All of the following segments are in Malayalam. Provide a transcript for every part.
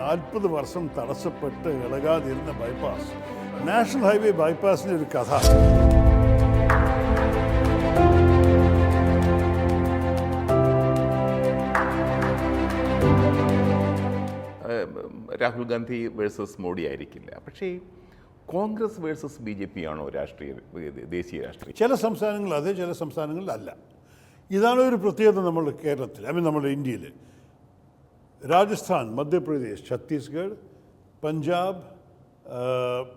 നാൽപ്പത് വർഷം തടസ്സപ്പെട്ട് ഇളകാതിരുന്ന ബൈപ്പാസ് നാഷണൽ ഹൈവേ ബൈപ്പാസിന്റെ ഒരു കഥ. രാഹുൽ ഗാന്ധി വേഴ്സസ് മോഡി ആയിരിക്കില്ല. പക്ഷേ Congress versus B J P ആണോ രാഷ്ട്രീയ ദേശീയ രാഷ്ട്രീയം? ചില സംസ്ഥാനങ്ങളിൽ അതെ ചില സംസ്ഥാനങ്ങളിൽ അല്ല. ഇതാണ് ഒരു പ്രത്യേകത നമ്മുടെ കേരളത്തിൽ ഐ മീൻ നമ്മുടെ ഇന്ത്യയിൽ. രാജസ്ഥാൻ മധ്യപ്രദേശ് ഛത്തീസ്ഗഡ് പഞ്ചാബ്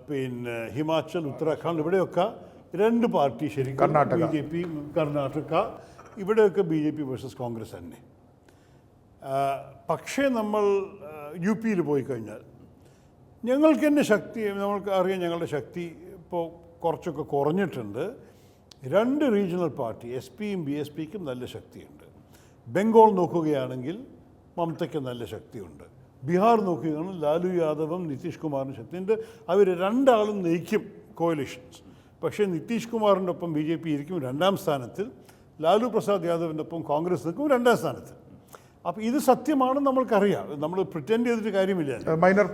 പിന്നെ ഹിമാചൽ ഉത്തരാഖണ്ഡ് ഇവിടെയൊക്കെ രണ്ട് പാർട്ടി ശരിക്കും. ബി ജെ പി കർണാടക ഇവിടെയൊക്കെ B J P versus Congress തന്നെ. പക്ഷേ നമ്മൾ യു പിയിൽ പോയി കഴിഞ്ഞാൽ ഞങ്ങൾക്ക് തന്നെ ശക്തി നമ്മൾക്ക് അറിയാം ഞങ്ങളുടെ ശക്തി ഇപ്പോൾ കുറച്ചൊക്കെ കുറഞ്ഞിട്ടുണ്ട്. രണ്ട് റീജിയണൽ പാർട്ടി എസ് പിയും ബി എസ് പിക്കും നല്ല ശക്തിയുണ്ട്. ബംഗാൾ നോക്കുകയാണെങ്കിൽ മമതയ്ക്ക് നല്ല ശക്തിയുണ്ട്. ബീഹാർ നോക്കുകയാണെങ്കിൽ ലാലു യാദവും നിതീഷ് കുമാറിന് ശക്തിയുണ്ട് അവർ രണ്ടാളും നയിക്കും കോയലിഷൻസ് പക്ഷേ നിതീഷ് കുമാറിന്റെ ഒപ്പം ബി ജെ പി ഇരിക്കും രണ്ടാം സ്ഥാനത്തിൽ ലാലു പ്രസാദ് യാദവിന്റെ ഒപ്പം കോൺഗ്രസ് നിൽക്കും രണ്ടാം സ്ഥാനത്ത്. അപ്പോൾ ഇത് സത്യമാണെന്ന് നമ്മൾക്കറിയാം. നമ്മൾ പ്രിറ്റൻഡ് ചെയ്തിട്ട് കാര്യമില്ല. മൈനർ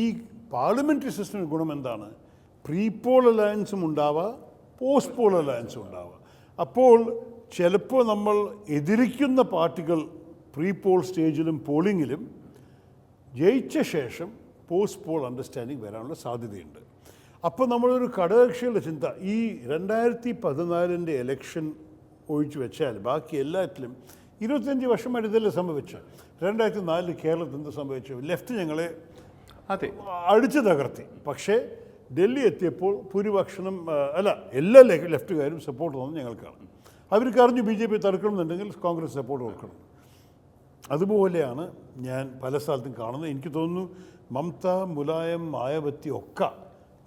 ഈ പാർലമെന്ററി സിസ്റ്റം ഗുണം എന്താണ്? പ്രീ പോൾ അലയൻസും ഉണ്ടാവുക പോസ്റ്റ് പോൾ അലയൻസും ഉണ്ടാവുക അപ്പോൾ ചിലപ്പോൾ നമ്മൾ എതിരിക്കുന്ന പാർട്ടികൾ പ്രീ പോൾ സ്റ്റേജിലും പോളിങ്ങിലും ജയിച്ച ശേഷം പോസ്റ്റ് പോൾ അണ്ടർസ്റ്റാൻഡിങ് വരാനുള്ള സാധ്യതയുണ്ട്. അപ്പോൾ നമ്മളൊരു ഘടകകക്ഷികളുടെ ചിന്ത ഈ രണ്ടായിരത്തി പതിനാലിന്റെ എലക്ഷൻ ഒഴിച്ചു വെച്ചാൽ ബാക്കി എല്ലാറ്റിലും ഇരുപത്തഞ്ച് വർഷമായിട്ട് ഇതല്ലേ സംഭവിച്ചു രണ്ടായിരത്തി നാലിൽ കേരളത്തിൽ എന്ത് സംഭവിച്ചു? ലെഫ്റ്റ് ഞങ്ങളെ അതെ. അടിച്ചു തകർത്തി. പക്ഷേ ഡൽഹി എത്തിയപ്പോൾ ഭൂരിപക്ഷണം അല്ല എല്ലാ ലെഫ്റ്റുകാരും സപ്പോർട്ട് തന്നെ ഞങ്ങൾക്കാണ്. അവർക്ക് അറിഞ്ഞു ബി ജെ പി തടുക്കണമെന്നുണ്ടെങ്കിൽ കോൺഗ്രസ് സപ്പോർട്ട് കൊടുക്കണം. അതുപോലെയാണ് ഞാൻ പല സ്ഥലത്തും കാണുന്നത്. എനിക്ക് തോന്നുന്നു മമത മുലായം മായാവത്തി ഒക്കെ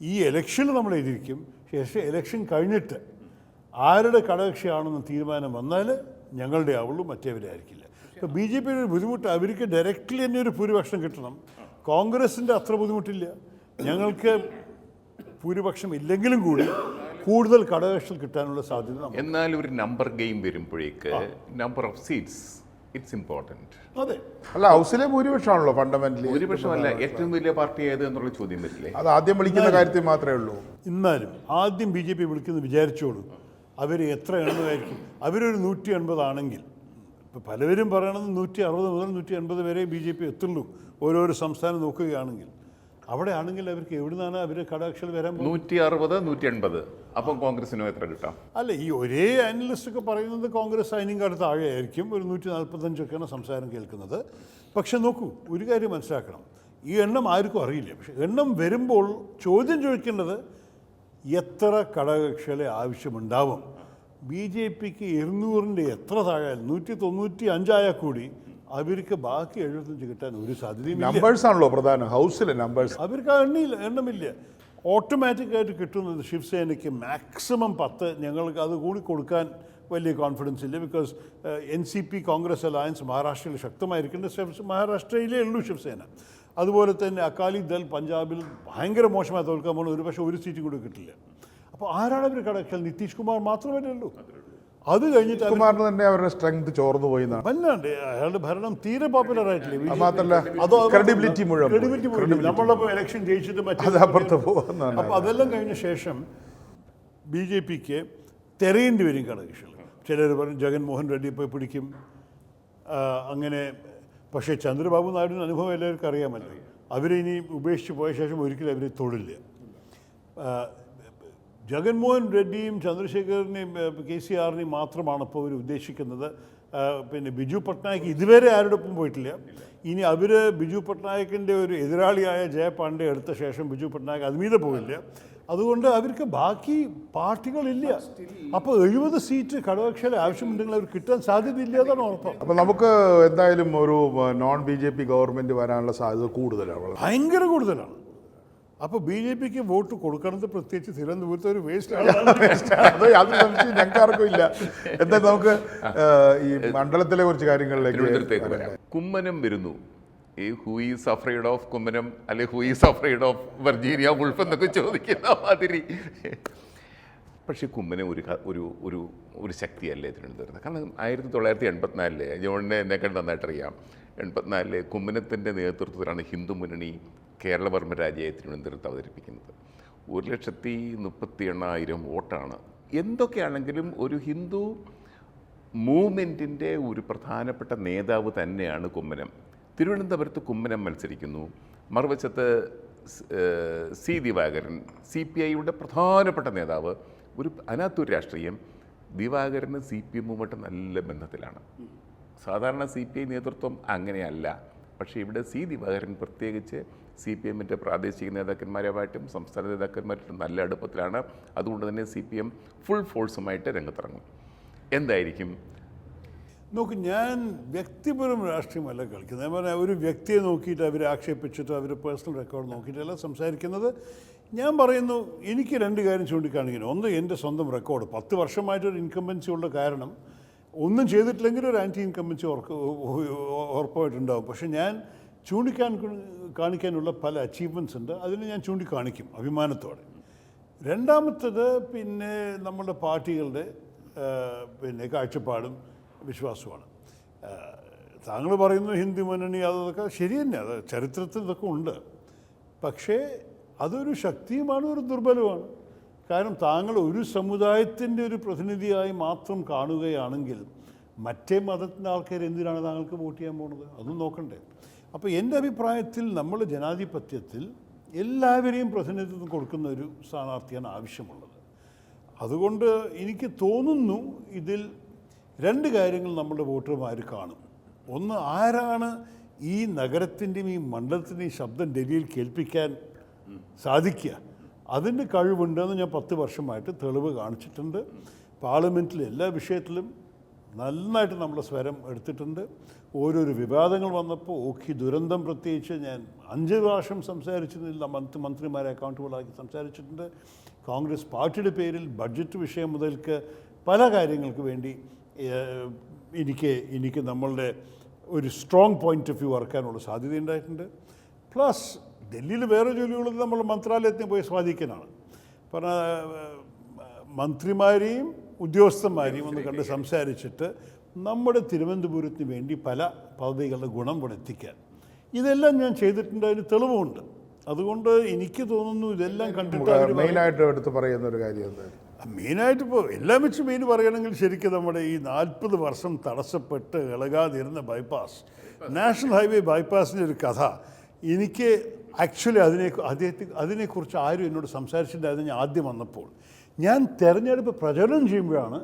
ഈ ഇലക്ഷനിൽ നമ്മൾ എഴുതിയിരിക്കും. ശേഷം ഇലക്ഷൻ കഴിഞ്ഞിട്ട് ആരുടെ ഘടകകക്ഷിയാണെന്ന് തീരുമാനം വന്നാൽ ഞങ്ങളുടെ ആവുള്ളൂ മറ്റേവരെ ആയിരിക്കില്ല. ഇപ്പോൾ ബി ജെ പിയുടെ ഒരു ബുദ്ധിമുട്ട് അവർക്ക് ഡയറക്റ്റ്ലി തന്നെ ഒരു ഭൂരിപക്ഷം കിട്ടണം. കോൺഗ്രസിന്റെ അത്ര ബുദ്ധിമുട്ടില്ല. ഞങ്ങൾക്ക് ഭൂരിപക്ഷം ഇല്ലെങ്കിലും കൂടി കൂടുതൽ ഘടകകക്ഷികൾ കിട്ടാനുള്ള സാധ്യത എന്നാൽ ഒരു നമ്പർ ഗെയിം വരുമ്പോഴേക്ക് number of seats it's important അതെ. അല്ല ഹൗസിലെ ഭൂരിപക്ഷമാണല്ലോ ഫണ്ടമെന്റലി ഭൂരിപക്ഷമല്ല ഏറ്റവും വലിയ പാർട്ടി ഏത് എന്നുള്ള ചോദ്യം വരില്ലേ? അത് ആദ്യം വിളിക്കുന്ന കാര്യത്തിൽ മാത്രമേ ഉള്ളൂ. എന്നാലും ആദ്യം ബി ജെ പി വിളിക്കുന്നത് വിചാരിച്ചോളൂ. അവർ എത്ര എണ്ണമായിരിക്കും? അവരൊരു നൂറ്റി എൺപതാണെങ്കിൽ ഇപ്പോൾ പലവരും പറയണത് നൂറ്റി അറുപത് മുതൽ നൂറ്റി എൺപത് വരെ ബി ജെ പി എത്തുള്ളൂ. ഓരോരോ സംസ്ഥാനം നോക്കുകയാണെങ്കിൽ. അവിടെ ആണെങ്കിൽ അവർക്ക് എവിടുന്നാണ് അവർ ഘടകക്ഷികൾ വരാൻ നൂറ്റി അറുപത് നൂറ്റി എൺപത് അപ്പം കോൺഗ്രസിനും എത്ര കിട്ടാം? അല്ല ഈ ഒരേ അനലിസ്റ്റ് ഒക്കെ പറയുന്നത് കോൺഗ്രസ് അടുത്ത് താഴെയായിരിക്കും. ഒരു നൂറ്റി നാൽപ്പത്തഞ്ചൊക്കെയാണ് സംസാരം കേൾക്കുന്നത്. പക്ഷെ നോക്കൂ ഒരു കാര്യം മനസ്സിലാക്കണം. ഈ എണ്ണം ആർക്കും അറിയില്ല. പക്ഷെ എണ്ണം വരുമ്പോൾ ചോദ്യം ചോദിക്കേണ്ടത് എത്ര ഘടകകക്ഷികളെ ആവശ്യമുണ്ടാവും? ബി ജെ പിക്ക് ഇരുന്നൂറിന്റെ എത്ര താഴെ നൂറ്റി തൊണ്ണൂറ്റി അഞ്ചായാൽ കൂടി അവർക്ക് ബാക്കി എഴുപത്തഞ്ച് കിട്ടാൻ ഒരു സാധ്യതയും ഇല്ല നമ്പേഴ്സ് ആണല്ലോ പ്രധാനം. ഹൗസിലെ നമ്പേഴ്സ് അവർക്ക് ആ എണ്ണയില്ല എണ്ണമില്ല. ഓട്ടോമാറ്റിക്കായിട്ട് കിട്ടുന്നത് ശിവസേനയ്ക്ക് മാക്സിമം പത്ത്. ഞങ്ങൾക്ക് അത് കൂടി കൊടുക്കാൻ വലിയ കോൺഫിഡൻസ് ഇല്ല because N C P Congress alliance മഹാരാഷ്ട്രയിൽ ശക്തമായിരിക്കേണ്ട ശിവസേന മഹാരാഷ്ട്രയിലേ ഉള്ളൂ ശിവസേന. അതുപോലെ തന്നെ അകാലി ദൾ പഞ്ചാബിൽ ഭയങ്കര മോശമായി തോൽക്കാൻ പോകുന്നത് ഒരു പക്ഷേ ഒരു സീറ്റും കൂടി കിട്ടില്ല. അപ്പോൾ ആരാണ് അവർ കടക്കൽ? നിതീഷ് കുമാർ മാത്രമല്ലേ ഉള്ളൂ. അത് കഴിഞ്ഞിട്ട് കുമാറിന് തന്നെ അവരുടെ സ്ട്രെങ്ത് ചോർന്നു പോയി വല്ലാണ്ട് അയാളുടെ ഭരണം തീരെ പോപ്പുലർ ആയിട്ടില്ല. അത് മാത്രല്ല അതോ ക്രെഡിബിലിറ്റി മുഴുവൻ. ക്രെഡിബിലിറ്റി മുഴുവൻ നമ്മളിപ്പോൾ ഇലക്ഷൻ ജയിച്ചിട്ട് മറ്റേ അപ്പുറത്ത് പോകുന്നതാണ് അപ്പോൾ അതെല്ലാം കഴിഞ്ഞ ശേഷം ബി ജെ പിക്ക് തെരയേണ്ടി വരും ഘടകകക്ഷികൾ ചിലർ പറയും ജഗൻമോഹൻ റെഡ്ഡി പോയി പിടിക്കും. അങ്ങനെ പക്ഷേ ചന്ദ്രബാബു നായിഡുവിന് അനുഭവം എല്ലാവർക്കും അറിയാമല്ലോ. അവരെ ഇനി ഉപേക്ഷിച്ച് പോയ ശേഷം ഒരിക്കലും അവരെ തൊഴില്ല ജഗൻമോഹൻ റെഡ്ഡിയും ചന്ദ്രശേഖരനെയും കെ സി ആറിനെയും മാത്രമാണ് ഇപ്പോൾ അവർ ഉദ്ദേശിക്കുന്നത്. പിന്നെ ബിജു പട്നായിക്ക് ഇതുവരെ ആരോടൊപ്പം പോയിട്ടില്ല. ഇനി അവർ ബിജു പട്നായക്കിന്റെ ഒരു എതിരാളിയായ ജയപാണ്ഡെ എടുത്ത ശേഷം ബിജു പട്നായിക് അതുമീതെ പോയില്ല അതുകൊണ്ട് അവർക്ക് ബാക്കി പാർട്ടികളില്ല. അപ്പോൾ എഴുപത് സീറ്റ് ഘടകകക്ഷികളെ ആവശ്യമുണ്ടെങ്കിൽ അവർ കിട്ടാൻ സാധ്യതയില്ല എന്നാണ് ഉറപ്പ്. അപ്പോൾ നമുക്ക് എന്തായാലും ഒരു non B J P government വരാനുള്ള സാധ്യത കൂടുതലാണ്. ഭയങ്കര കൂടുതലാണ്. അപ്പോൾ ബി ജെ പിക്ക് വോട്ട് കൊടുക്കണത് പ്രത്യേകിച്ച് തിരുവനന്തപുരത്ത് ഒരു വേസ്റ്റ് അത് യാതൊരു സംശയം ഞങ്ങൾക്ക് ആർക്കും ഇല്ല. എന്താ നമുക്ക് ഈ മണ്ഡലത്തിലെ കുറച്ച് കാര്യങ്ങളിലേക്ക് കുമ്മനം വരുന്നു. ഈ who is afraid of Kummanam അല്ലെ who is afraid of Virginia Woolf എന്നൊക്കെ ചോദിക്കുന്ന മാതിരി. പക്ഷേ കുമ്മനം ഒരു ഒരു ഒരു ഒരു ശക്തിയല്ലേ തിരുവനന്തപുരത്ത്? കാരണം ആയിരത്തി തൊള്ളായിരത്തി എൺപത്തിനാലിൽ ജോണിനെ എന്നെക്കാൾ നന്നായിട്ടറിയാം. എൺപത്തിനാലിലെ കുമ്മനത്തിന്റെ നേതൃത്വത്തിലാണ് ഹിന്ദു മുന്നണി കേരളവർമ്മ രാജയെ തിരുവനന്തപുരത്ത് അവതരിപ്പിക്കുന്നത്. ഒരു ലക്ഷത്തി മുപ്പത്തി എണ്ണായിരം വോട്ടാണ്. എന്തൊക്കെയാണെങ്കിലും ഒരു ഹിന്ദു മൂവ്മെന്റിന്റെ ഒരു പ്രധാനപ്പെട്ട നേതാവ് തന്നെയാണ് കുമ്മനം. തിരുവനന്തപുരത്ത് കുമ്മനം മത്സരിക്കുന്നു. മറുവശത്ത് സ്- ദിവാകരൻ സി പി ഐയുടെ പ്രധാനപ്പെട്ട നേതാവ് ഒരു അനാത്തൊരു രാഷ്ട്രീയം ദിവാകരന് സി പി എമ്മുമായിട്ട് നല്ല ബന്ധത്തിലാണ്. സാധാരണ സി പി ഐ നേതൃത്വം അങ്ങനെയല്ല. പക്ഷേ ഇവിടെ സി ദിവാകരൻ പ്രത്യേകിച്ച് സി പി എമ്മിന്റെ പ്രാദേശിക നേതാക്കന്മാരുമായിട്ടും സംസ്ഥാന നേതാക്കന്മാരായിട്ടും നല്ല അടുപ്പത്തിലാണ്. അതുകൊണ്ട് തന്നെ സി പി എം ഫുൾ ഫോഴ്സുമായിട്ട് രംഗത്തിറങ്ങും. എന്തായിരിക്കും? നോക്ക് ഞാൻ വ്യക്തിപരം രാഷ്ട്രീയമല്ല കളിക്കുന്നത്. ഞാൻ പറഞ്ഞാൽ ഒരു വ്യക്തിയെ നോക്കിയിട്ട് അവരെ ആക്ഷേപിച്ചിട്ട് അവർ പേഴ്സണൽ റെക്കോർഡ് നോക്കിയിട്ടല്ല സംസാരിക്കുന്നത്. ഞാൻ പറയുന്നു എനിക്ക് രണ്ട് കാര്യം ചൂണ്ടിക്കാണിക്കുന്നു. ഒന്ന് എന്റെ സ്വന്തം റെക്കോർഡ് പത്ത് വർഷമായിട്ടൊരു ഇൻകംബൻസി ഉള്ള കാരണം. ഒന്നും ചെയ്തിട്ടില്ലെങ്കിൽ ഒരു ആന്റി ഇൻകംബൻസി ഉറപ്പ് ഉറപ്പായിട്ടുണ്ടാവും. പക്ഷേ ഞാൻ ചൂണ്ടിക്കാൻ കാണിക്കാനുള്ള പല അച്ചീവ്മെന്റ്സ് ഉണ്ട്. അതിന് ഞാൻ ചൂണ്ടിക്കാണിക്കും അഭിമാനത്തോടെ. രണ്ടാമത്തത് പിന്നെ നമ്മുടെ പാർട്ടികളുടെ പിന്നെ കാഴ്ചപ്പാടും വിശ്വാസവുമാണ്. താങ്കൾ പറയുന്നു ഹിന്ദു മുന്നണി അതൊക്കെ ശരി തന്നെ. അത് ചരിത്രത്തിൽ ഇതൊക്കെ ഉണ്ട്. പക്ഷേ അതൊരു ശക്തിയുമാണ് ഒരു ദുർബലവുമാണ്. കാരണം താങ്കൾ ഒരു സമുദായത്തിന്റെ ഒരു പ്രതിനിധിയായി മാത്രം കാണുകയാണെങ്കിൽ മറ്റേ മതത്തിന്റെ ആൾക്കാർ എന്തിനാണ് താങ്കൾക്ക് വോട്ട് ചെയ്യാൻ പോകുന്നത് അതും നോക്കണ്ടേ. അപ്പോൾ എന്റെ അഭിപ്രായത്തിൽ നമ്മൾ ജനാധിപത്യത്തിൽ എല്ലാവരെയും പ്രതിനിധിത്വം കൊടുക്കുന്ന ഒരു സ്ഥാനാർത്ഥിയാണ് ആവശ്യമുള്ളത്. അതുകൊണ്ട് എനിക്ക് തോന്നുന്നു ഇതിൽ രണ്ട് കാര്യങ്ങൾ നമ്മുടെ വോട്ടർമാർ കാണും. ഒന്ന് ആരാണ് ഈ നഗരത്തിന്റെയും ഈ മണ്ഡലത്തിന്റെയും ശബ്ദം ഡൽഹിയിൽ കേൾപ്പിക്കാൻ സാധിക്കുക? അതിന്റെ കഴിവുണ്ടെന്ന് ഞാൻ പത്ത് വർഷമായിട്ട് തെളിവ് കാണിച്ചിട്ടുണ്ട്. പാർലമെന്റിൽ എല്ലാ വിഷയത്തിലും നന്നായിട്ട് നമ്മൾ സ്വരം എടുത്തിട്ടുണ്ട്. ഓരോരോ വിവാദങ്ങൾ വന്നപ്പോൾ ഓക്കി ദുരന്തം പ്രത്യേകിച്ച് ഞാൻ അഞ്ച് പ്രാവശ്യം സംസാരിച്ചിരുന്നില്ല മന്ത്രി മന്ത്രിമാരെ അക്കൗണ്ടബിളാക്കി സംസാരിച്ചിട്ടുണ്ട്. കോൺഗ്രസ് പാർട്ടിയുടെ പേരിൽ ബഡ്ജറ്റ് വിഷയം മുതൽക്ക് പല കാര്യങ്ങൾക്ക് വേണ്ടി എനിക്ക് എനിക്ക് നമ്മളുടെ ഒരു സ്ട്രോങ് പോയിന്റ് ഓഫ് വ്യൂ ഇറക്കാനുള്ള സാധ്യതയുണ്ടായിട്ടുണ്ട് പ്ലസ് ഡൽഹിയിൽ വേറെ ജോലിയുള്ളത് നമ്മൾ മന്ത്രാലയത്തിന് പോയി സ്വാധീനിക്കാനാണ് പറഞ്ഞ മന്ത്രിമാരെയും ഉദ്യോഗസ്ഥന്മാരെയും ഒന്ന് കണ്ട് സംസാരിച്ചിട്ട് നമ്മുടെ തിരുവനന്തപുരത്തിന് വേണ്ടി പല പദ്ധതികളുടെ ഗുണം കൂടെ എത്തിക്കാൻ. ഇതെല്ലാം ഞാൻ ചെയ്തിട്ടുണ്ട് അതിന് തെളിവുമുണ്ട്. അതുകൊണ്ട് എനിക്ക് തോന്നുന്നു ഇതെല്ലാം കണ്ടിട്ട് മെയിനായിട്ട് എടുത്ത് പറയുന്ന ഒരു കാര്യം മെയിനായിട്ട് ഇപ്പോൾ എല്ലാം വെച്ച് മെയിൻ പറയണമെങ്കിൽ ശരിക്കും നമ്മുടെ ഈ നാൽപ്പത് വർഷം തടസ്സപ്പെട്ട് ഇളകാതിരുന്ന ബൈപ്പാസ് നാഷണൽ ഹൈവേ ബൈപ്പാസിന്റെ ഒരു കഥ. എനിക്ക് ആക്ച്വലി അതിനെ അദ്ദേഹത്തെ അതിനെക്കുറിച്ച് ആരും എന്നോട് സംസാരിച്ചിട്ടുണ്ടായിരുന്നു ഞാൻ ആദ്യം വന്നപ്പോൾ. ഞാൻ തിരഞ്ഞെടുപ്പ് പ്രചരണം ചെയ്യുമ്പോഴാണ്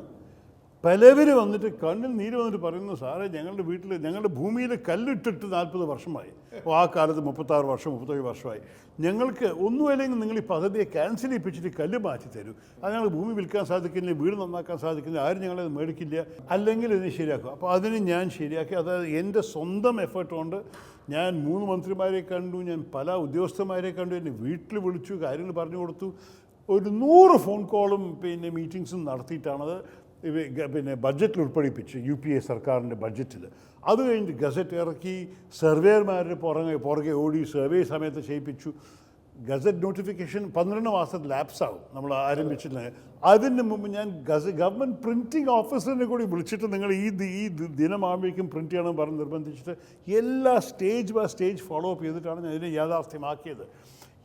പലവർ വന്നിട്ട് കണ്ണിൽ നീര് വന്നിട്ട് പറയുന്നു സാറേ ഞങ്ങളുടെ വീട്ടിൽ ഞങ്ങളുടെ ഭൂമിയിൽ കല്ലിട്ടിട്ട് നാൽപ്പത് വർഷമായി. ആ കാലത്ത് മുപ്പത്താറ് വർഷം മുപ്പത്തേഴ് വർഷമായി. ഞങ്ങൾക്ക് ഒന്നുമല്ലെങ്കിൽ നിങ്ങൾ ഈ പദ്ധതിയെ ക്യാൻസൽ ചെയ്യിപ്പിച്ചിട്ട് കല്ല് മാറ്റി തരൂ. അത് ഞങ്ങൾ ഭൂമി വിൽക്കാൻ സാധിക്കില്ല വീട് നന്നാക്കാൻ സാധിക്കില്ല ആരും ഞങ്ങളത് മേടിക്കില്ല. അല്ലെങ്കിൽ ഇതിനെ ശരിയാക്കും. അപ്പോൾ അതിന് ഞാൻ ശരിയാക്കി. അതായത് എന്റെ സ്വന്തം എഫേർട്ട് കൊണ്ട് ഞാൻ മൂന്ന് മന്ത്രിമാരെ കണ്ടു ഞാൻ പല ഉദ്യോഗസ്ഥന്മാരെ കണ്ടു എന്നെ വീട്ടിൽ വിളിച്ചു കാര്യങ്ങൾ പറഞ്ഞു കൊടുത്തു. ഒരു നൂറ് ഫോൺ കോളും പിന്നെ മീറ്റിങ്സും നടത്തിയിട്ടാണത് പിന്നെ ബഡ്ജറ്റിൽ ഉൾപ്പെടുപ്പിച്ച് യു പി എ സർക്കാരിന്റെ ബഡ്ജറ്റിൽ അത് കഴിഞ്ഞ് ഗസറ്റ് ഇറക്കി സർവേയർമാരുടെ പുറകെ പുറകെ ഓടി സർവേ സമയത്ത് ചെയ്യിപ്പിച്ചു. ഗസറ്റ് നോട്ടിഫിക്കേഷൻ പന്ത്രണ്ട് മാസത്തിൽ ലാപ്സാവും നമ്മൾ ആരംഭിച്ചില്ല അതിന് മുമ്പ് ഞാൻ ഗസ ഗവൺമെന്റ് പ്രിന്റിംഗ് ഓഫീസറിനെ കൂടി വിളിച്ചിട്ട് നിങ്ങൾ ഈ ഈ ദിനമാകുമ്പോഴേക്കും പ്രിന്റ് ചെയ്യണം പറഞ്ഞ് നിർബന്ധിച്ചിട്ട് എല്ലാ stage by stage follow up ചെയ്തിട്ടാണ് ഞാൻ ഇതിനെ യാഥാർത്ഥ്യമാക്കിയത്.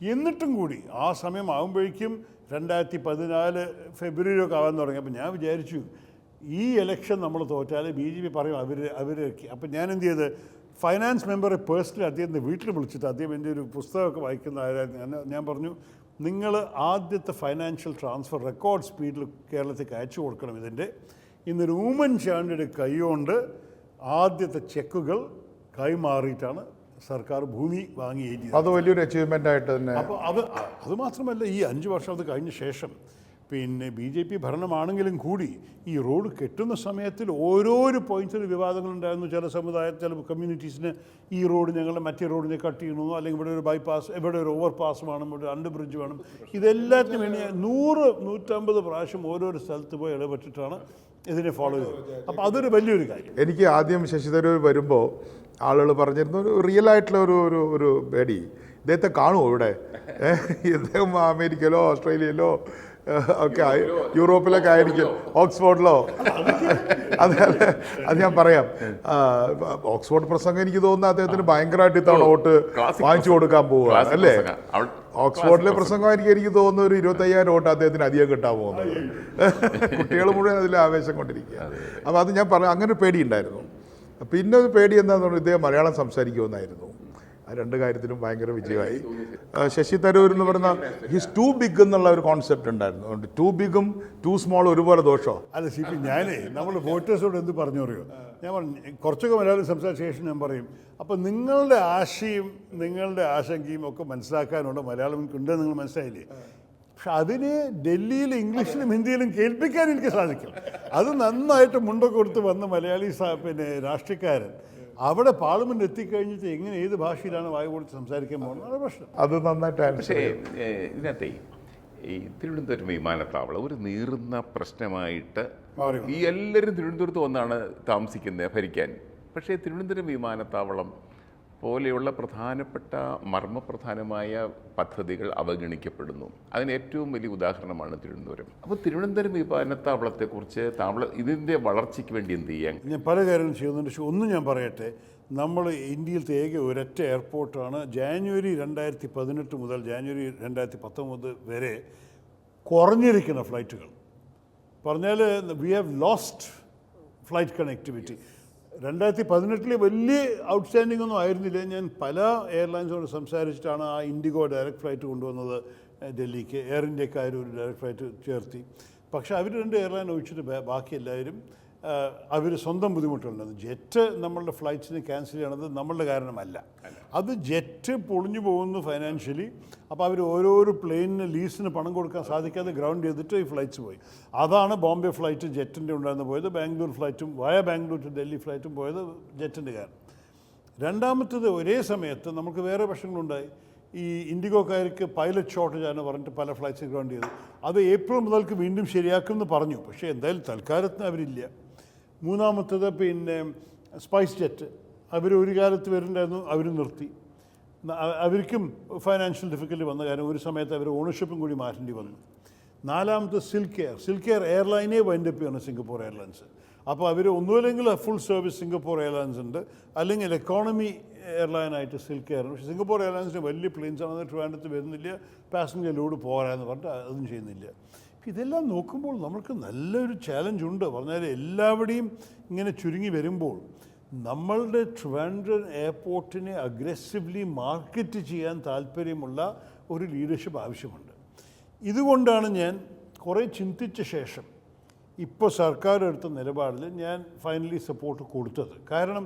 എന്നിട്ടും കൂടി ആ സമയം ആകുമ്പോഴേക്കും രണ്ടായിരത്തി പതിനാല് ഫെബ്രുവരി ഒക്കെ ആവാൻ തുടങ്ങി. അപ്പോൾ ഞാൻ വിചാരിച്ചു ഈ ഇലക്ഷൻ നമ്മൾ തോറ്റാൽ ബി ജെ പി പറയും അവർ അവർ അപ്പം ഞാൻ എന്ത് ചെയ്ത് ഫൈനാൻസ് മെമ്പറെ പേഴ്സണലി അദ്ദേഹത്തിന്റെ വീട്ടിൽ വിളിച്ചിട്ട് അദ്ദേഹം എന്റെ ഒരു പുസ്തകമൊക്കെ വായിക്കുന്ന ആരായിരുന്നു? ഞാൻ- ഞാൻ പറഞ്ഞു നിങ്ങൾ ആദ്യത്തെ ഫൈനാൻഷ്യൽ ട്രാൻസ്ഫർ റെക്കോർഡ് സ്പീഡിൽ കേരളത്തിലേക്ക് അയച്ചു കൊടുക്കണം ഇതിന്റെ. ഇന്നൊരു ഉമ്മൻചാണ്ടിയുടെ കൈകൊണ്ട് ആദ്യത്തെ ചെക്കുകൾ കൈമാറിയിട്ടാണ് സർക്കാർ ഭൂമി വാങ്ങി അത് വലിയൊരു അച്ചീവ്മെന്റ് ആയിട്ട് തന്നെ അപ്പോൾ അത് അത് മാത്രമല്ല ഈ അഞ്ച് വർഷം അത് കഴിഞ്ഞ ശേഷം പിന്നെ ബി ജെ പി ഭരണമാണെങ്കിലും കൂടി ഈ റോഡ് കെട്ടുന്ന സമയത്തിൽ ഓരോരോ പോയിന്റ്സിൽ വിവാദങ്ങളുണ്ടായിരുന്നു ചില സമുദായ ചില കമ്മ്യൂണിറ്റീസിന് ഈ റോഡ് ഞങ്ങളുടെ മറ്റേ റോഡിനെ കട്ട് ചെയ്യണമെന്നോ അല്ലെങ്കിൽ ഇവിടെ ഒരു ബൈപ്പാസ് ഇവിടെ ഒരു ഓവർ പാസ് വേണം ഇവിടെ ഒരു അണ്ടർ ബ്രിഡ്ജ് വേണം. ഇതെല്ലാത്തിനും വേണ്ടി നൂറ് നൂറ്റമ്പത് പ്രാവശ്യം ഓരോരോ സ്ഥലത്ത് പോയി ഇടപെട്ടിട്ടാണ് ഇതിനെ ഫോളോ ചെയ്തത്. അപ്പോൾ അതൊരു വലിയൊരു കാര്യം. എനിക്ക് ആദ്യം ശശിധരൂർ വരുമ്പോൾ ആളുകൾ പറഞ്ഞിരുന്ന ഒരു റിയൽ ആയിട്ടുള്ള ഒരു ഒരു ഒരു പേടി. ഇദ്ദേഹത്തെ കാണുമോ ഇവിടെ? ഇദ്ദേഹം അമേരിക്കയിലോ ഓസ്ട്രേലിയയിലോ ഒക്കെ യൂറോപ്പിലൊക്കെ ആയിരിക്കും. ഓക്സ്ഫോർഡിലോ? അതെ അത് ഞാൻ പറയാം. ഓക്സ്ഫോർഡ് പ്രസംഗം എനിക്ക് തോന്നുന്നു അദ്ദേഹത്തിന് ഭയങ്കരമായിട്ട് ഇത്തവണ വോട്ട് വാങ്ങിച്ചു കൊടുക്കാൻ പോവുക അല്ലേ? ഓക്സ്ഫോർഡിലെ പ്രസംഗമായിരിക്കും എനിക്ക് തോന്നുന്നു ഒരു ഇരുപത്തയ്യായിരം വോട്ട് അദ്ദേഹത്തിന് അധികം കിട്ടാൻ പോകുന്നത്. കുട്ടികൾ മുഴുവൻ അതിൽ ആവേശം കൊണ്ടിരിക്കുക അപ്പോൾ അത്. ഞാൻ പറഞ്ഞു അങ്ങനെ ഒരു പേടിയുണ്ടായിരുന്നു പിന്നെ ഒരു പേടി എന്താന്ന് പറഞ്ഞാൽ ഇദ്ദേഹം മലയാളം സംസാരിക്കുമെന്നായിരുന്നു. ആ രണ്ട് കാര്യത്തിലും ഭയങ്കര വിജയമായി. ശശി തരൂർ എന്ന് പറയുന്ന ഹിസ് ടു ബിഗ് എന്നുള്ള ഒരു കോൺസെപ്റ്റ് ഉണ്ടായിരുന്നു. അതുകൊണ്ട് ടു ബിഗും ടു സ്മോൾ ഒരുപോലെ ദോഷമോ അല്ല സി പി ഞാനേ നമ്മൾ വോട്ടേഴ്സോട് എന്ത് പറഞ്ഞു അറിയോ ഞാൻ പറഞ്ഞു കുറച്ചൊക്കെ മലയാളം സംസാരിച്ച ശേഷം ഞാൻ പറയും അപ്പോൾ നിങ്ങളുടെ ആശയും നിങ്ങളുടെ ആശങ്കയും ഒക്കെ മനസ്സിലാക്കാനുള്ള മലയാളം ഉണ്ടെന്ന് നിങ്ങൾ മനസ്സിലായില്ലേ? പക്ഷെ അതിന് ഡൽഹിയിൽ ഇംഗ്ലീഷിലും ഹിന്ദിയിലും കേൾപ്പിക്കാൻ എനിക്ക് സാധിക്കും. അത് നന്നായിട്ട് മുണ്ടൊക്കെ കൊടുത്ത് വന്ന മലയാളി പിന്നെ രാഷ്ട്രീയക്കാരൻ. അവിടെ പാർലമെന്റ് എത്തിക്കഴിഞ്ഞിട്ട് എങ്ങനെ ഏത് ഭാഷയിലാണ് വായ കൊടുത്ത് സംസാരിക്കാൻ പോകുന്നത്? അതാണ് പ്രശ്നം. അത് നന്നായിട്ട് പക്ഷേ ഇതിനകത്തെ ഈ തിരുവനന്തപുരം വിമാനത്താവളം ഒരു നീറുന്ന പ്രശ്നമായിട്ട് ഈ എല്ലാവരും തിരുവനന്തപുരത്ത് വന്നാണ് താമസിക്കുന്നത് ഭരിക്കാൻ. പക്ഷേ തിരുവനന്തപുരം വിമാനത്താവളം പോലെയുള്ള പ്രധാനപ്പെട്ട മർമ്മപ്രധാനമായ പദ്ധതികൾ അവഗണിക്കപ്പെടുന്നു. അതിന് ഏറ്റവും വലിയ ഉദാഹരണമാണ് തിരുവനന്തപുരം. അപ്പോൾ തിരുവനന്തപുരം വിമാനത്താവളത്തെക്കുറിച്ച് താവള ഇതിന്റെ വളർച്ചയ്ക്ക് വേണ്ടി എന്ത് ചെയ്യാൻ ഞാൻ പല കാര്യങ്ങളും ചെയ്യുന്നുണ്ട്. പക്ഷേ ഒന്നും ഞാൻ പറയട്ടെ നമ്മൾ ഇന്ത്യയിലത്തെ ഏക ഒരൊറ്റ എയർപോർട്ടാണ്. ജാനുവരി രണ്ടായിരത്തി പതിനെട്ട് മുതൽ ജാനുവരി രണ്ടായിരത്തി പത്തൊമ്പത് വരെ കുറഞ്ഞിരിക്കുന്ന ഫ്ലൈറ്റുകൾ. പറഞ്ഞാൽ we have lost flight connectivity രണ്ടായിരത്തി പതിനെട്ടിൽ വലിയ ഔട്ട്സ്റ്റാൻഡിംഗ് ഒന്നും ആയിരുന്നില്ല. ഞാൻ പല എയർലൈൻസോട് സംസാരിച്ചിട്ടാണ് ആ ഇൻഡിഗോ ഡയറക്റ്റ് ഫ്ലൈറ്റ് കൊണ്ടുവന്നത് ഡൽഹിക്ക്. എയർ ഇന്ത്യക്കാർ ഒരു ഡയറക്റ്റ് ഫ്ലൈറ്റ് ചേർത്തി. പക്ഷേ അവർ രണ്ട് എയർലൈൻ ഒഴിച്ചിട്ട് ബാക്കി എല്ലാവരും അവർ സ്വന്തം ബുദ്ധിമുട്ടുണ്ടെന്ന് ജെറ്റ് നമ്മളുടെ ഫ്ലൈറ്റ്സിന് ക്യാൻസൽ ചെയ്യണത് നമ്മളുടെ കാരണമല്ല. അത് ജെറ്റ് പൊളിഞ്ഞു പോകുന്നു ഫൈനാൻഷ്യലി അപ്പോൾ അവർ ഓരോരോ പ്ലെയിനിന് ലീസിന് പണം കൊടുക്കാൻ സാധിക്കാതെ ഗ്രൗണ്ട് ചെയ്തിട്ട് ഈ ഫ്ലൈറ്റ്സ് പോയി. അതാണ് ബോംബെ ഫ്ലൈറ്റ് ജെറ്റിന്റെ ഉണ്ടായിരുന്നു പോയത്. ബാംഗ്ലൂർ ഫ്ലൈറ്റും വയ ബാംഗ്ലൂർ ടു ഡൽഹി ഫ്ലൈറ്റും പോയത് ജെറ്റിന്റെ കാരണം രണ്ടാമത്തത് ഒരേ സമയത്ത് നമുക്ക് വേറെ പ്രശ്നങ്ങളുണ്ടായി. ഈ ഇൻഡിഗോക്കാർക്ക് പൈലറ്റ് ഷോർട്ടേജ് ആണ് പറഞ്ഞിട്ട് പല ഫ്ലൈറ്റ്സ് ഗ്രൗണ്ട് ചെയ്തു. അത് ഏപ്രിൽ മുതൽക്ക് വീണ്ടും ശരിയാക്കുമെന്ന് പറഞ്ഞു. പക്ഷേ എന്തായാലും തൽക്കാലത്തിന് അവരില്ല. മൂന്നാമത്തത് പിന്നെ സ്പൈസ് ജെറ്റ് അവർ ഒരു കാലത്ത് വരുന്നുണ്ടായിരുന്നു അവർ നിർത്തി. അവർക്കും ഫൈനാൻഷ്യൽ ഡിഫിക്കൽറ്റി വന്ന കാര്യം ഒരു സമയത്ത് അവർ ഓണർഷിപ്പും കൂടി മാറ്റേണ്ടി വന്നു. നാലാമത്തെ സിൽക്ക് എയർ സിൽക്ക് എയർ എയർലൈനെ വൈൻഡപ്പ് ചെയ്യണം സിംഗപ്പൂർ എയർലൈൻസ് അപ്പോൾ അവർ ഒന്നുമില്ലെങ്കിൽ ഫുൾ സർവീസ് സിംഗപ്പൂർ എയർലൈൻസ് ഉണ്ട്. അല്ലെങ്കിൽ എക്കോണമി എയർലൈനായിട്ട് സിൽക്ക് എയർ പക്ഷേ സിംഗപ്പൂർ എയർലൈൻസിന് വലിയ പ്ലെയിൻസ് ആണ് ട്രിവാൻഡ്രത്ത് വരുന്നില്ല. പാസഞ്ചർ ലോഡ് പോരാന്ന് പറഞ്ഞിട്ട് അതും ചെയ്യുന്നില്ല. ഇതെല്ലാം നോക്കുമ്പോൾ നമ്മൾക്ക് നല്ലൊരു ചാലഞ്ച് ഉണ്ട്. പറഞ്ഞാൽ എല്ലാവരുടെയും ഇങ്ങനെ ചുരുങ്ങി വരുമ്പോൾ നമ്മളുടെ ട്രിവാൻഡ്രം എയർപോർട്ടിനെ അഗ്രസീവ്ലി മാർക്കറ്റ് ചെയ്യാൻ താല്പര്യമുള്ള ഒരു ലീഡർഷിപ്പ് ആവശ്യമുണ്ട്. ഇതുകൊണ്ടാണ് ഞാൻ കുറേ ചിന്തിച്ച ശേഷം ഇപ്പോൾ സർക്കാർ എടുത്ത നിലപാടിൽ ഞാൻ ഫൈനലി സപ്പോർട്ട് കൊടുത്തത്. കാരണം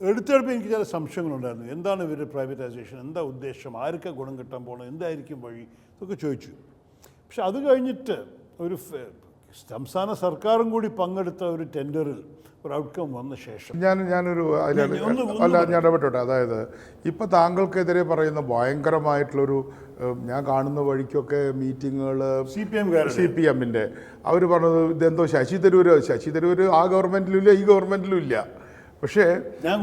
എടുത്തെടുപ്പ് എനിക്ക് ചില സംശയങ്ങളുണ്ടായിരുന്നു. എന്താണ് ഇവരുടെ പ്രൈവറ്റൈസേഷൻ എന്താ ഉദ്ദേശം? ആർക്കാണ് ഗുണം കിട്ടാൻ പോകണം എന്തായിരിക്കും വഴി? ഇതൊക്കെ ചോദിച്ചു. പക്ഷെ അത് കഴിഞ്ഞിട്ട് ഒരു സംസ്ഥാന സർക്കാരും കൂടി പങ്കെടുത്ത ഒരു ടെൻഡറിൽ ഒരു ഔട്ട്കം വന്ന ശേഷം. ഞാൻ ഞാനൊരു അല്ല ഞാൻ ഇടപെട്ടോട്ടെ. അതായത് ഇപ്പം താങ്കൾക്കെതിരെ പറയുന്ന ഭയങ്കരമായിട്ടുള്ളൊരു ഞാൻ കാണുന്ന വഴിക്കൊക്കെ മീറ്റിങ്ങുകൾ C P M C P എമ്മിന്റെ അവർ പറഞ്ഞത് ഇതെന്തോ ശശി തരൂർ ശശി തരൂർ ആ ഗവൺമെന്റിലും ഇല്ല ഈ ഗവൺമെന്റിലും ഇല്ല പക്ഷേ ഞാൻ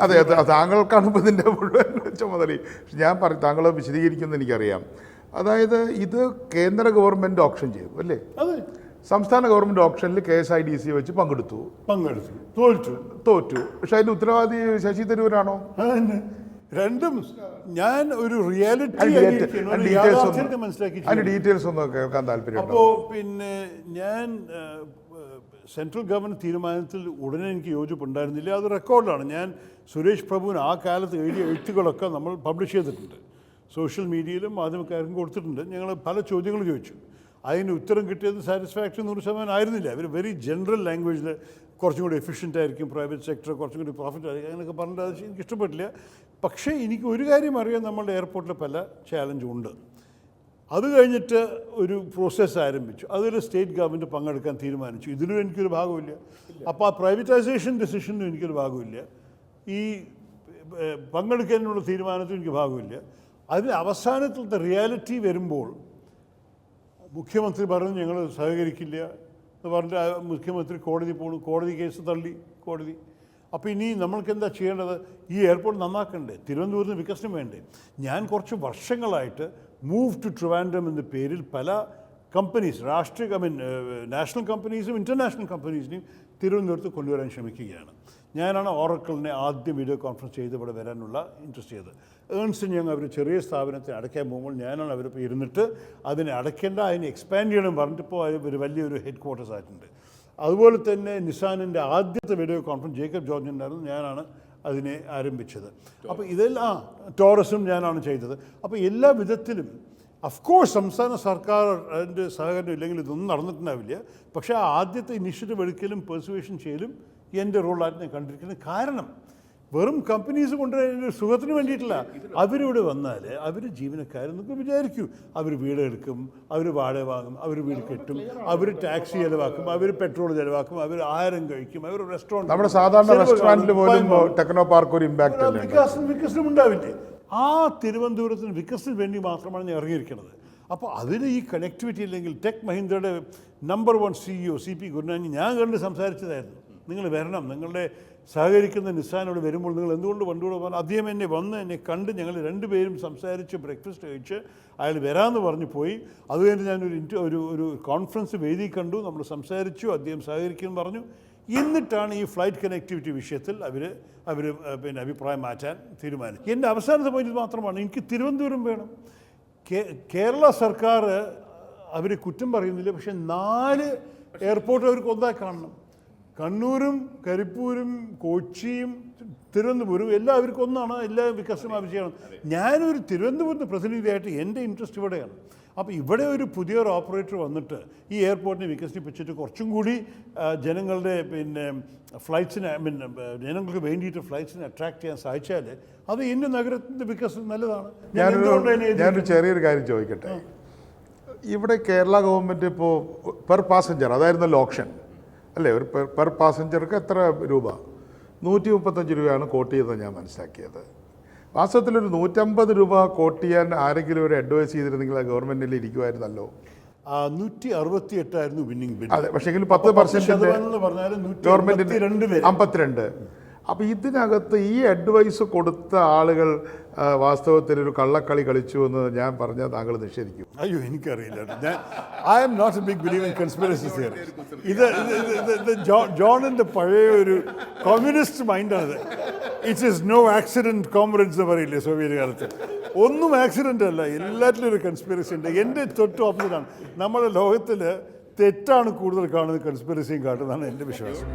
അതെ അതെ താങ്കൾക്കാണ് ഇപ്പോൾ ഇതിന്റെ മുഴുവൻ ചുമതല. ഞാൻ പറ താങ്കൾ വിശദീകരിക്കുമെന്ന് എനിക്കറിയാം അതായത് ഇത് കേന്ദ്ര ഗവൺമെന്റ് ഓപ്ഷൻ ചെയ്തു അല്ലേ? അതെ. സംസ്ഥാന ഗവൺമെന്റ് ഓപ്ഷനിൽ K S I D C വെച്ച് പങ്കെടുത്തു. പങ്കെടുത്തു. തോറ്റു. തോറ്റു. പക്ഷെ അതിന്റെ ഉത്തരവാദി ശശി തരൂരാണോ? രണ്ടും ഞാൻ ഒരു റിയാലിറ്റി അതിന്റെ മനസ്സിലാക്കി അതിന്റെ ഡീറ്റെയിൽസ് ഒന്ന് കേൾക്കാൻ താല്പര്യം അപ്പോൾ പിന്നെ ഞാൻ സെൻട്രൽ ഗവൺമെന്റ് തീരുമാനത്തിൽ ഉടനെ എനിക്ക് യോജിപ്പുണ്ടായിരുന്നില്ല. അത് റെക്കോർഡാണ് ഞാൻ സുരേഷ് പ്രഭുവിന് ആ കാലത്ത് എഴുതിയ എഴുത്തുകളൊക്കെ നമ്മൾ പബ്ലിഷ് ചെയ്തിട്ടുണ്ട്. സോഷ്യൽ മീഡിയയിലും മാധ്യമക്കാർക്കും കൊടുത്തിട്ടുണ്ട്. ഞങ്ങൾ പല ചോദ്യങ്ങൾ ചോദിച്ചു. അതിന് ഉത്തരം കിട്ടിയത് സാറ്റിസ്ഫാക്ടറി നൂറ് ശതമാനം ആയിരുന്നില്ല. അവർ വെരി ജനറൽ ലാംഗ്വേജിൽ കുറച്ചും കൂടി എഫിഷ്യന്റ് ആയിരിക്കും പ്രൈവറ്റ് സെക്ടർ കുറച്ചും കൂടി പ്രോഫിറ്റ് ആയിരിക്കും അങ്ങനെയൊക്കെ പറഞ്ഞിട്ട് അത് എനിക്ക് ഇഷ്ടപ്പെട്ടില്ല. പക്ഷേ എനിക്ക് ഒരു കാര്യം അറിയാം നമ്മളുടെ എയർപോർട്ടിൽ പല ചാലഞ്ചും ഉണ്ട്. അത് കഴിഞ്ഞിട്ട് ഒരു പ്രോസസ്സ് ആരംഭിച്ചു. അതിൽ സ്റ്റേറ്റ് ഗവൺമെന്റ് പങ്കെടുക്കാൻ തീരുമാനിച്ചു. ഇതിലും എനിക്കൊരു ഭാഗമില്ല അപ്പോൾ ആ പ്രൈവറ്റൈസേഷൻ ഡിസിഷനും എനിക്കൊരു ഭാഗമില്ല ഈ പങ്കെടുക്കാനുള്ള തീരുമാനത്തിനും എനിക്ക് ഭാഗമില്ല അതിന് അവസാനത്തിലത്തെ റിയാലിറ്റി വരുമ്പോൾ മുഖ്യമന്ത്രി പറഞ്ഞു ഞങ്ങൾ സഹകരിക്കില്ല എന്ന് പറഞ്ഞിട്ട് മുഖ്യമന്ത്രി കോടതി പോണു. കോടതി കേസ് തള്ളി കോടതി. അപ്പോൾ ഇനി നമ്മൾക്ക് എന്താ ചെയ്യേണ്ടത്? ഈ എയർപോർട്ട് നന്നാക്കണ്ടേ? തിരുവനന്തപുരത്ത് വികസനം വേണ്ടേ? ഞാൻ കുറച്ച് വർഷങ്ങളായിട്ട് മൂവ് ടു ട്രിവാൻഡ്രം എന്ന പേരിൽ പല കമ്പനീസ് രാഷ്ട്രീയ ഐ മീൻ നാഷണൽ കമ്പനീസും ഇന്റർനാഷണൽ കമ്പനീസിനെയും തിരുവനന്തപുരത്ത് കൊണ്ടുവരാൻ ശ്രമിക്കുകയാണ്. ഞാനാണ് ഓറക്കിളിനെ ആദ്യം വീഡിയോ കോൺഫറൻസ് ചെയ്ത് ഇവിടെ വരാനുള്ള ഇൻട്രസ്റ്റ് ചെയ്തത്. ഏൺസ് ഞങ്ങൾ അവർ ചെറിയ സ്ഥാപനത്തെ അടയ്ക്കാൻ പോകുമ്പോൾ ഞാനാണ് അവരിപ്പോൾ ഇരുന്നിട്ട് അതിനെ അടയ്ക്കേണ്ട അതിനെ എക്സ്പാൻഡ് ചെയ്യണം പറഞ്ഞിട്ടിപ്പോൾ ഒരു വലിയൊരു ഹെഡ് ക്വാർട്ടേഴ്സ് ആയിട്ടുണ്ട്. അതുപോലെ തന്നെ നിസാനിന്റെ ആദ്യത്തെ വീഡിയോ കോൺഫറൻസ് ജേക്കബ് ജോർജ് ഉണ്ടായിരുന്നു ഞാനാണ് അതിനെ ആരംഭിച്ചത്. അപ്പോൾ ഇതെല്ലാം ടോറസും ഞാനാണ് ചെയ്തത്. അപ്പോൾ എല്ലാ വിധത്തിലും അഫ്കോഴ്സ് സംസ്ഥാന സർക്കാർ അതിന്റെ സഹകരണം ഇല്ലെങ്കിൽ ഇതൊന്നും നടന്നിട്ടുണ്ടാവില്ല. പക്ഷേ ആദ്യത്തെ ഇനിഷ്യേറ്റീവ് എടുക്കലും പെർസുവേഷൻ ചെയ്യലും എന്റെ റോളായിട്ട് ഞാൻ കണ്ടിരിക്കുന്നത്. കാരണം വെറും കമ്പനീസ് കൊണ്ടുവരുന്ന സുഖത്തിന് വേണ്ടിയിട്ടില്ല. അവരിവിടെ വന്നാൽ അവർ ജീവനക്കാരെന്നൊക്കെ വിചാരിക്കൂ. അവർ വീട് എടുക്കും അവർ വാടക വാങ്ങും അവർ വീട് കെട്ടും അവർ ടാക്സി ചിലവാക്കും അവർ പെട്രോൾ ചിലവാക്കും അവർ ആഹാരം കഴിക്കും അവർ റെസ്റ്റോറന്റ് നമ്മുടെ സാധാരണ റെസ്റ്റോറന്റിൽ പോലും ടെക്നോ പാർക്ക് ഒരു ഇമ്പാക്റ്റ് വികാസം വികസനം ഉണ്ടാവില്ലേ? ആ തിരുവനന്തപുരത്തിന് വികസനത്തിന് വേണ്ടി മാത്രമാണ് ഞാൻ ഇറങ്ങിയിരിക്കുന്നത്. അപ്പോൾ അതിന് ഈ കണക്ടിവിറ്റി ഇല്ലെങ്കിൽ tech മഹീന്ദ്രയുടെ number one CEO C P Gurnani ഞാൻ കണ്ട് സംസാരിച്ചതായിരുന്നു. നിങ്ങൾ വരണം. നിങ്ങളുടെ സഹകരിക്കുന്ന നിസ്സാനോട് വരുമ്പോൾ നിങ്ങൾ എന്തുകൊണ്ട് പണ്ടുകൂടെ പറഞ്ഞു അദ്ദേഹം എന്നെ വന്ന് എന്നെ കണ്ട് ഞങ്ങൾ രണ്ടുപേരും സംസാരിച്ച് ബ്രേക്ക്ഫാസ്റ്റ് കഴിച്ച് അയാൾ വരാമെന്ന് പറഞ്ഞു പോയി. അതുകഴിഞ്ഞ് ഞാനൊരു ഇന്റർ ഒരു ഒരു കോൺഫറൻസ് വേദി കണ്ടു. നമ്മൾ സംസാരിച്ചു. അദ്ദേഹം സഹകരിക്കുമെന്ന് പറഞ്ഞു. എന്നിട്ടാണ് ഈ ഫ്ലൈറ്റ് കണക്ടിവിറ്റി വിഷയത്തിൽ അവർ അവർ പിന്നെ അഭിപ്രായം മാറ്റാൻ തീരുമാനിച്ചു എന്റെ അവസാനത്തെ പോയിന്റ് മാത്രമാണ്. എനിക്ക് തിരുവനന്തപുരം വേണം. കേരള സർക്കാർ അവർ കുറ്റം പറയുന്നില്ല. പക്ഷേ നാല് എയർപോർട്ട് അവർക്ക് ഒന്നായി കാണണം. കണ്ണൂരും കരിപ്പൂരും കൊച്ചിയും തിരുവനന്തപുരം എല്ലാവർക്കും ഒന്നാണ്. എല്ലാ വികസനം ആവശ്യമാണ് ഞാനൊരു തിരുവനന്തപുരത്ത് പ്രതിനിധിയായിട്ട് എന്റെ ഇൻട്രസ്റ്റ് ഇവിടെയാണ് അപ്പോൾ ഇവിടെ ഒരു പുതിയൊരു ഓപ്പറേറ്റർ വന്നിട്ട് ഈ എയർപോർട്ടിനെ വികസിപ്പിച്ചിട്ട് കുറച്ചും കൂടി ജനങ്ങളുടെ പിന്നെ ഫ്ലൈറ്റ്സിനെ ഐ മീൻ ജനങ്ങൾക്ക് വേണ്ടിയിട്ട് ഫ്ലൈറ്റ്സിനെ അട്രാക്ട് ചെയ്യാൻ സാധിച്ചാൽ അത് എന്റെ നഗരത്തിന്റെ വികസനം നല്ലതാണ്. ഞാനൊരു ചെറിയൊരു കാര്യം ചോദിക്കട്ടെ? ഇവിടെ കേരള ഗവൺമെന്റ് ഇപ്പോൾ പെർ പാസഞ്ചർ അതായിരുന്നല്ലോ ഓപ്ഷൻ അല്ലേ ഒരു പെർ പാസഞ്ചർക്ക് എത്ര രൂപ? നൂറ്റി മുപ്പത്തഞ്ച് രൂപയാണ് കോട്ട് ചെയ്തത് ഞാൻ മനസ്സിലാക്കിയത്. വാസ്തവത്തിൽ ഒരു നൂറ്റമ്പത് രൂപ കോട്ട് ചെയ്യാൻ ആരെങ്കിലും ഒരു അഡ്വൈസ് ചെയ്തിരുന്നെങ്കിൽ ആ ഗവൺമെന്റിൽ ഇരിക്കുമായിരുന്നല്ലോ. നൂറ്റി അറുപത്തി എട്ടായിരുന്നു വിന്നിംഗ് അതെ പക്ഷേ പത്ത് പെർസെന്റ് ഗവൺമെന്റിന്റെ അമ്പത്തിരണ്ട്. അപ്പോൾ ഇതിനകത്ത് ഈ അഡ്വൈസ് കൊടുത്ത ആളുകൾ വാസ്തവത്തിൽ ഒരു കള്ളക്കളി കളിച്ചു എന്ന് ഞാൻ പറഞ്ഞാൽ താങ്കൾ നിഷേധിക്കും. അയ്യോ എനിക്കറിയില്ല. ഞാൻ I'm not a big believe in conspiracy theory ഇത് ഇത് പഴയ ഒരു communist മൈൻഡാണ് it's is no accident comrades എന്ന് പറയില്ലേ സോവിയറ്റ് കാലത്ത്. ഒന്നും ആക്സിഡന്റ് അല്ല. എല്ലാറ്റിലും ഒരു കൺസ്പിറസി ഉണ്ട്. എന്റെ തൊട്ട് ഓപ്പോസിറ്റാണ് നമ്മുടെ ലോകത്തിൽ തെറ്റാണ് കൂടുതൽ കാണുന്നത് കൺസ്പിറസിയും കാട്ടുന്നതാണ് എന്റെ വിശ്വാസം.